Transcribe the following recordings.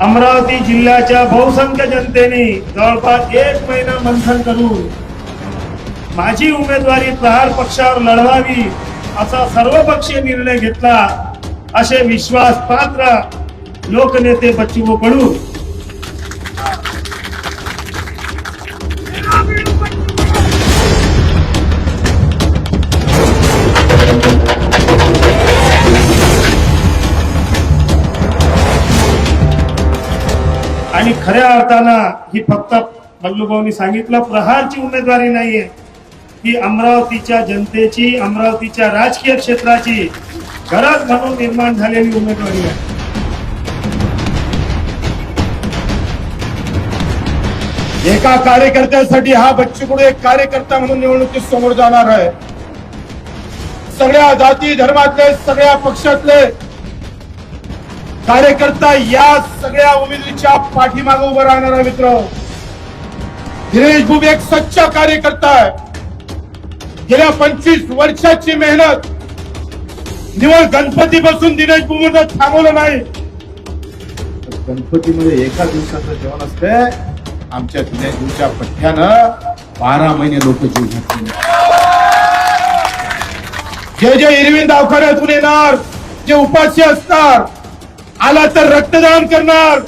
अमरावती जिल्ह्याच्या बहुसंख्य जनतेने जवळपास एक महिना मंथन करून माझी उमेदवारी प्रहार पक्षावर लढवावी असा सर्वपक्षीय निर्णय घेतला असे विश्वास पात्र लोकनेते बच्चू कडू आणि खऱ्या अर्थानं ही फक्त बल्लूभाऊनी सांगितलं प्रहारची उमेदवारी नाहीये. ही अमरावतीच्या जनतेची अमरावतीच्या राजकीय क्षेत्राची गरज म्हणून निर्माण झालेली उमेदवारी आहे. एका कार्यकर्त्यासाठी हा बच्चूकडू एक कार्यकर्ता म्हणून निवडणुकीत समोर जाणार आहे. सगळ्या जाती धर्मातले सगळ्या पक्षातले कार्यकर्ता या सगळ्या उमेदवारीच्या पाठीमागे उभं राहणार आहे मित्र. दिनेश बुब एक सच्चा कार्यकर्ता आहे. गेल्या पंचवीस वर्षाची मेहनत. निवड गणपती बसून दिनेश बुबनं थांबवलं नाही. गणपतीमध्ये एका दिवसाचं जेवण असते आमच्या दिनेशच्या पठ्ठ्यानं बारा महिने लोक जीव घेतले जे जे इरविन दवाखान्यातून येणार जे उपाशी असणार आला तर रक्तदान करणार.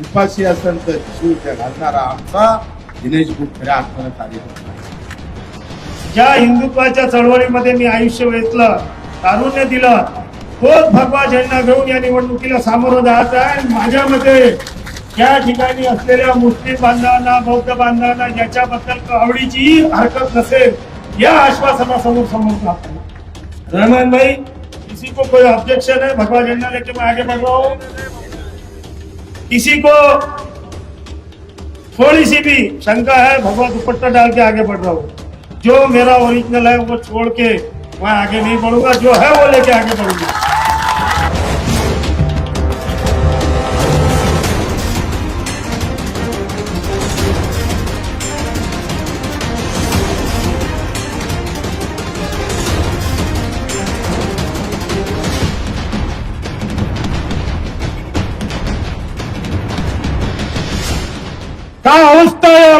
उपाशी असेल तर शिवच्या घालणारा आमचा दिनेश बुक खऱ्या अर्थानं ज्या हिंदुत्वाच्या चळवळीमध्ये मी आयुष्य वेचलं तारुण्य दिलं तोच भगवा झेंडा घेऊन या निवडणुकीला सामोरं जात आहे. आणि माझ्या मते या ठिकाणी असलेल्या मुस्लिम बांधवांना बौद्ध बांधवांना ज्याच्याबद्दल आवडीची हरकत नसेल या आश्वासनासमोर समोर जातो रहमान भाई किसी को कोई ऑब्जेक्शन है भगवा झंडा लेके मैं आगे बढ़ रहा हूँ। किसी को थोड़ी सी भी शंका है भगवा दुपट्टा डाल के आगे बढ़ रहा हूँ। जो मेरा ओरिजिनल है, वो छोड़ के मैं आगे नहीं बढ़ूँगा, जो है वो लेके आगे बढ़ूँगा।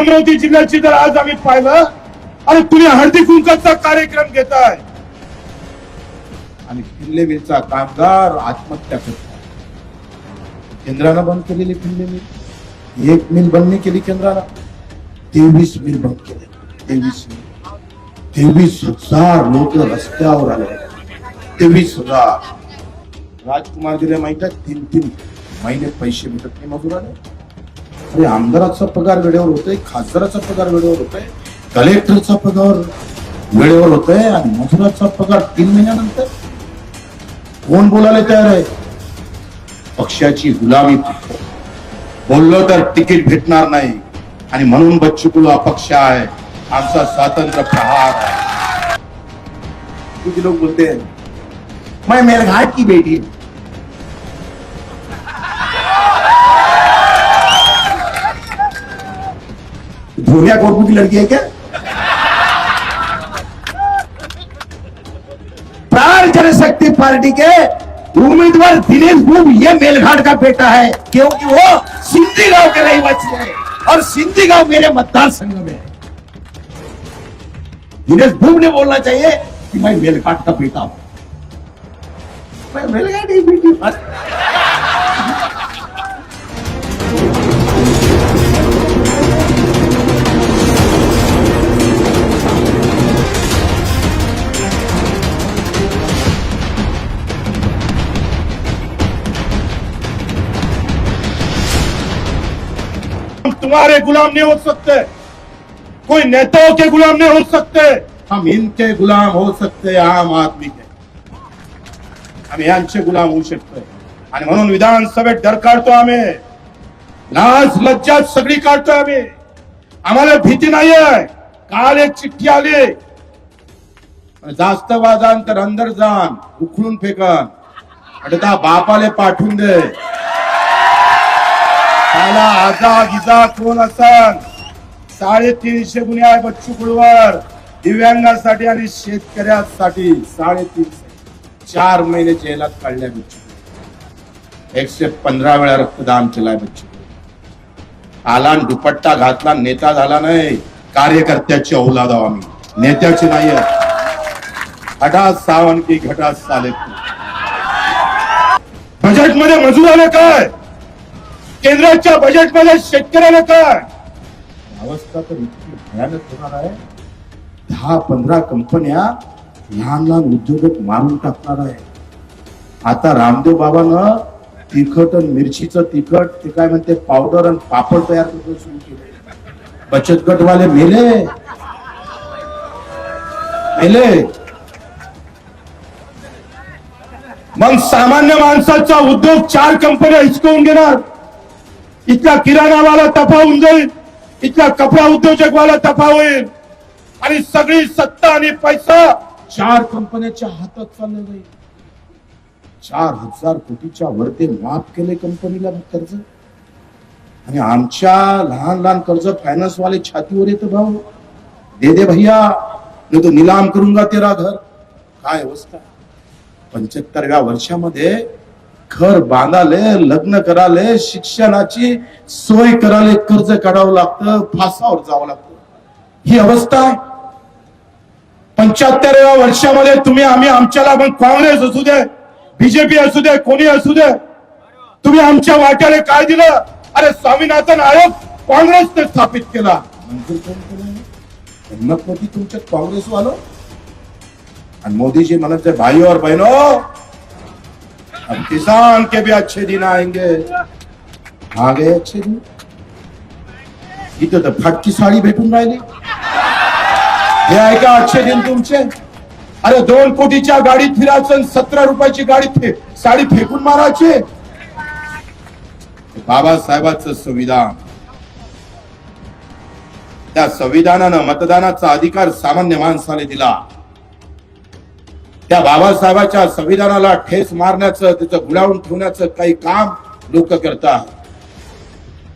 अमरावती जिल्ह्याची जर आज आम्ही पाहिलं आणि तुम्ही हळदी कुंकाचा कार्यक्रम घेताय. आणि किल्लेवीरचा कामगार आत्महत्या करतात. केंद्रानं बंद केलेली किल्ले मिल एक मिल बंद नाही केली केंद्रानं. तेवीस मिल बंद केले. तेवीस मिल. तेवीस हजार लोक रस्त्यावर आले. तेवीस हजार. राजकुमार दिले माहीत आहे तीन तीन महिने पैसे भेटत नाही मजुराने. आणि आमदाराचा पगार वेळेवर होतोय खासदाराचा पगार वेळेवर होतोय कलेक्टरचा पगार वेळेवर होतोय आणि मजुराचा पगार तीन महिन्यानंतर? कोण बोलायला तयार आहे? पक्षाची गुलामी बोललो तर तिकीट भेटणार नाही आणि म्हणून बच्चू अपक्ष आहे. आमचा स्वातंत्र्य प्रहार आहे. कुछ लोग बोलते? हैं मैं मेरघाट की बेटी? हूँ धोनिया कोटपू की लड़की है क्या? प्राण जनशक्ति पार्टी के उम्मीदवार दिनेश बुब ये मेलघाट का बेटा है, क्योंकि वो सिंधी गाँव के रहीवासी है और सिंधी गाँव मेरे मतदार संघ में है। दिनेश बुब ने बोलना चाहिए कि मैं मेलघाट का बेटा हूँ। मैं मेलघाट की बेटी हमारे गुलाम नहीं हो सकते। कोई नेताओं के गुलाम नहीं हो सकते। हम इनके गुलाम हो सकते आम आदमी के आम्ही यांचे गुलाम होऊ शकतोय आणि म्हणून विधानसभेत डर काढतो आम्ही। लाज लज्जा सगळी काढतोय आम्ही। आम्हाला भीती नाहीये। काल एक चिठ्ठी आली। जास्त वाजान तर अंदर जाण उखळून फेकन. आता बापाले पाठवून दे. त्याला आजा गिजा कोण असन. साडेतीनशे गुन्हे आहे बच्चू कुळवर दिव्यांगासाठी आणि शेतकऱ्यांसाठी साडेतीनशे. चार महिने जेलात काढल्या बच्चू एकशे पंधरा वेळा रक्तदान केलाय बच्चू आला दुपट्टा घातला नेता झाला नाही. कार्यकर्त्याची औलाद आम्ही. नेत्याची नाही घटा सावन की घटात चालेल बजेटमध्ये मजुराला काय? केंद्राच्या बजेटमध्ये शेतकऱ्याला काय अवस्था तर इतकी भयानक होणार आहे. दहा पंधरा कंपन्या लहान लहान उद्योजक मारून टाकणार आहे. आता रामदेव बाबानं तिखट आणि मिरचीचं तिखट ते काय म्हणते पावडर आणि पापड तयार करणं सुरू केलं बचत गटवाले मेले. मेले. मग सामान्य माणसाचा उद्योग चार कंपन्या हिचकवून घेणार. इथला किराणावाला होऊन जाईल इथला कपडा उद्योजकवाला तफा होईल आणि सगळी सत्ता आणि पैसा चार कंपन्याच्या हातात चालला जाईल. चार हजार कोटीच्या वरती माफ केले कंपनीला कर्ज. आणि आमच्या लहान लहान कर्ज फायनान्स वाले छातीवर येत भाऊ. दे दे भैया मी तो निलाम करूंगा तेरा घर काय अवस्था. पंच्याहत्तरव्या वर्षामध्ये घर बांधाले लग्न कराले शिक्षणाची सोय कराले कर्ज काढावं लागतं फासावर जावं लागतं. ही अवस्था आहे. पंच्याहत्तरव्या वर्षामध्ये तुम्ही आम्ही आमच्याला मग काँग्रेस असू दे बीजेपी असू दे कोणी असू दे तुम्ही आमच्या वाट्याने काय दिलं? अरे स्वामीनाथन आयोग काँग्रेसने स्थापित केला. मंजूर नव्हती तुमच्यात काँग्रेस आलो आणि मोदीजी म्हणत आहे, भाई और बहनों अब किसान के भी अच्छे दिन आएंगे। आ गए अच्छे दिन? इथं तर फाटकी साडी भेटून राहिली हे आहे का अच्छे दिन तुमचे अरे दोन कोटीच्या गाडीत फिरायचं सतरा रुपयाची गाडी फे साडी फेकून मारायची? बाबासाहेबांच संविधान. त्या संविधानानं मतदानाचा अधिकार सामान्य माणसाने दिला. त्या बाबासाहेबाच्या संविधानाला ठेस मारण्याचं तिथं गुलावून ठेवण्याचं काही काम लोक करतात.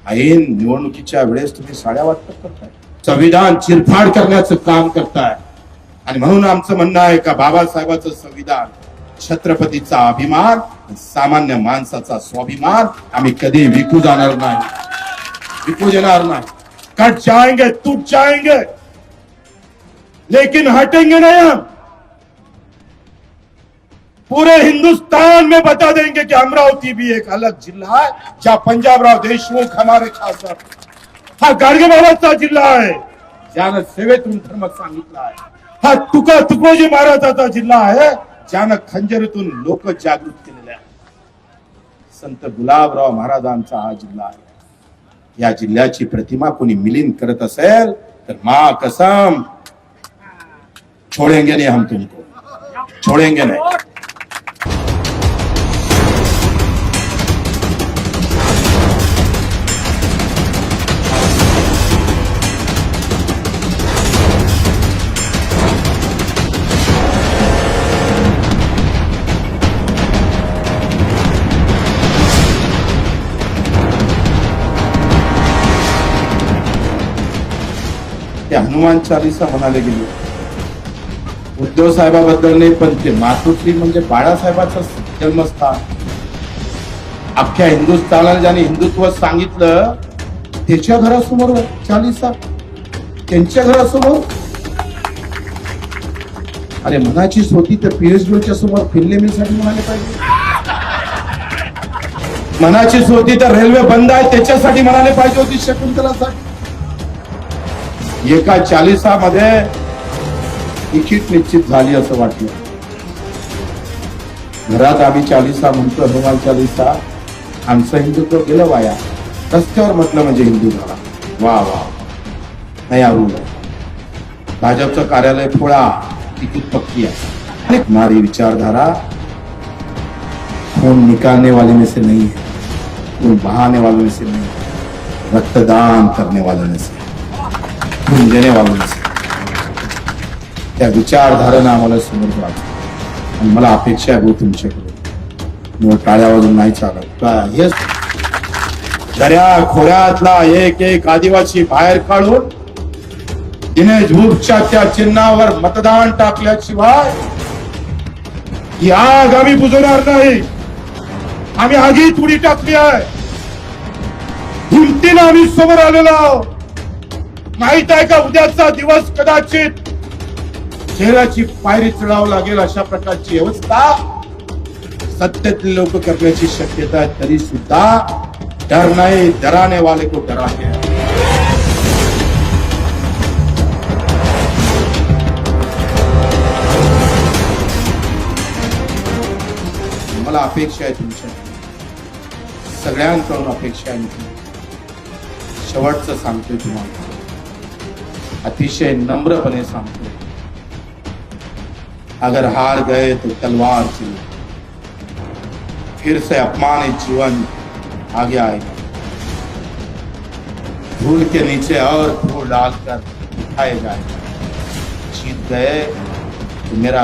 ऐन निवडणुकीच्या वेळेस तुम्ही साड्या वाटप करताय. संविधान चिरफाड करण्याचं काम करताय. आणि म्हणून आमचं म्हणणं आहे का बाबासाहेबाचं संविधान छत्रपतीचा अभिमान सामान्य माणसाचा स्वाभिमान आम्ही कधी विकू जाणार नाही. विकू देणार नाही. कट जाएंगे टूट जाएंगे. लेकिन हटेंगे नाही हम. पूरे हिंदुस्तान में बता देंगे कि अमरावती भी एक अलग जिला है, जहाँ पंजाबराव देशमुख हमारे खासदार हा। गाडगे बाबाचा जिल्हा आहे ज्यानं सेवेतून धर्म सांगितला आहे हा। तुका तुकोजी महाराजाचा जिल्हा आहे ज्यानं खंजरीतून लोक जागृत केलेले आहे संत गुलाबराव महाराजांचा हा जिल्हा आहे या जिल्ह्याची प्रतिमा कोणी मिलिंद करत असेल तर मा कसम, छोडेंगे नहीं हम तुमको। छोडेंगे नहीं। हनुमान चालिसा म्हणाले गेले. उद्धव साहेबाबद्दल नाही पण ते मातोश्री म्हणजे बाळासाहेबाचं जन्मस्थान. अख्ख्या हिंदुस्थानाला ज्याने हिंदुत्व सांगितलं त्याच्या घरासमोर चालिसा. त्यांच्या घरासमोर. अरे मनाची होती तर पीएचडीच्या समोर फिल्लेमीसाठी म्हणाले पाहिजे. मनाची होती तर रेल्वे बंद आहे त्याच्यासाठी म्हणाले पाहिजे होती शकुंतलासाठी एका चालिसामध्ये तिकीट निश्चित झाली असं वाटलं. घरात आम्ही चालिसा म्हणतो हनुमान चालिसा. आमचं हिंदुत्व गेलं वाया. रस्त्यावर म्हटलं म्हणजे हिंदू झाला. वा वा नाही आवडून भाजपचं कार्यालय फोळा. तिकीट पक्की आहे. मारी हमारी विचारधारा. खून निकालने वाले में से नहीं. है खून बहाने वालों में से नहीं. है रक्तदान करने वालों में से म्हणजे खून देने त्या विचारधारेनं आम्हाला समोर जावं आणि मला अपेक्षा आहे भाऊ तुमच्याकडून मग टाळ्या वाजून नाही चालत. का? हेच खोऱ्यातला एक एक आदिवासी बाहेर काढून तिने झूपच्या त्या चिन्हावर मतदान टाकल्याशिवाय ही आग आम्ही बुजवणार नाही. आम्ही आगीत उडी टाकली आहे. हिमतीनं आम्ही समोर आलेलो आहोत. माहीत आहे का उद्याचा दिवस कदाचित शहराची पायरी चढावं लागेल अशा प्रकारची अवस्था? सत्तेतले लोक करण्याची शक्यता आहे तरी सुद्धा डर नाही. डराने वाले को डरा हैं. मला अपेक्षा आहे तुमच्या. सगळ्यांकडून अपेक्षा आहे शेवटचं सांगतोय तुम्हाला. अतिशय नम्रपणे सामने अगर हार गए तो तलवार से फिर से अपमानित जीवन आगे आएगा। धूल के नीचे और धूल डालकर उठाए जाएगा। जीत गए तो मेरा